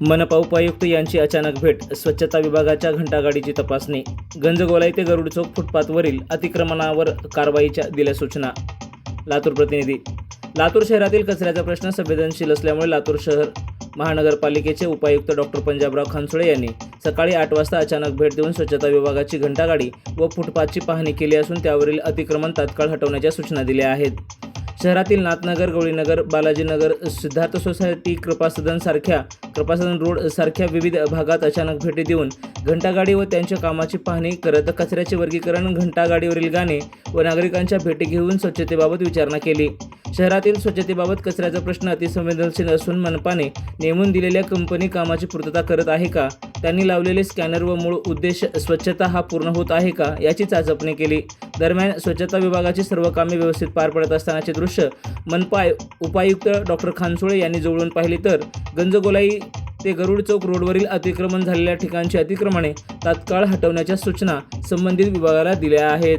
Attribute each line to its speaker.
Speaker 1: मनपा उपायुक्त यांची अचानक भेट स्वच्छता विभागाच्या घंटागाडीची तपासणी गंजगोलाई ते गरुड चौक फुटपाथवरील अतिक्रमणावर कारवाईच्या दिल्या सूचना. लातूर प्रतिनिधी लातूर शहरातील कचऱ्याचा प्रश्न संवेदनशील असल्यामुळे लातूर शहर महानगरपालिकेचे उपायुक्त डॉक्टर पंजाबराव खानसोळे यांनी सकाळी आठ वाजता अचानक भेट देऊन स्वच्छता विभागाची घंटागाडी व फुटपाथची पाहणी केली असून त्यावरील अतिक्रमण तात्काळ हटवण्याच्या सूचना दिल्या आहेत. शहरातील नाथनगर गवळीनगर बालाजीनगर सिद्धार्थ सोसायटी कृपासदन सारख्या कृपासदन रोड सारख्या विविध भागात अचानक भेटी देऊन घंटागाडी व त्यांच्या कामाची पाहणी करत कचऱ्याचे वर्गीकरण घंटागाडीवरील गाणे व नागरिकांच्या भेटी घेऊन स्वच्छतेबाबत विचारणा केली. शहरातील स्वच्छतेबाबत कचऱ्याचा प्रश्न अतिसंवेदनशील असून मनपाने नेमून दिलेल्या कंपनी कामाची पूर्तता करत आहे का? त्यांनी लावलेले स्कॅनर व मूळ उद्देश स्वच्छता हा पूर्ण होत आहे का याची चाचपणी केली. दरम्यान स्वच्छता विभागाची सर्व कामे व्यवस्थित पार पडत असतानाचे दृश्य मनपा उपायुक्त डॉक्टर खानसोळे यांनी जवळून पाहिली तर गंजगोलाई ते गरुड चौक रोडवरील अतिक्रमण झालेल्या ठिकाणची अतिक्रमणे तात्काळ हटवण्याच्या सूचना संबंधित विभागाला दिल्या आहेत.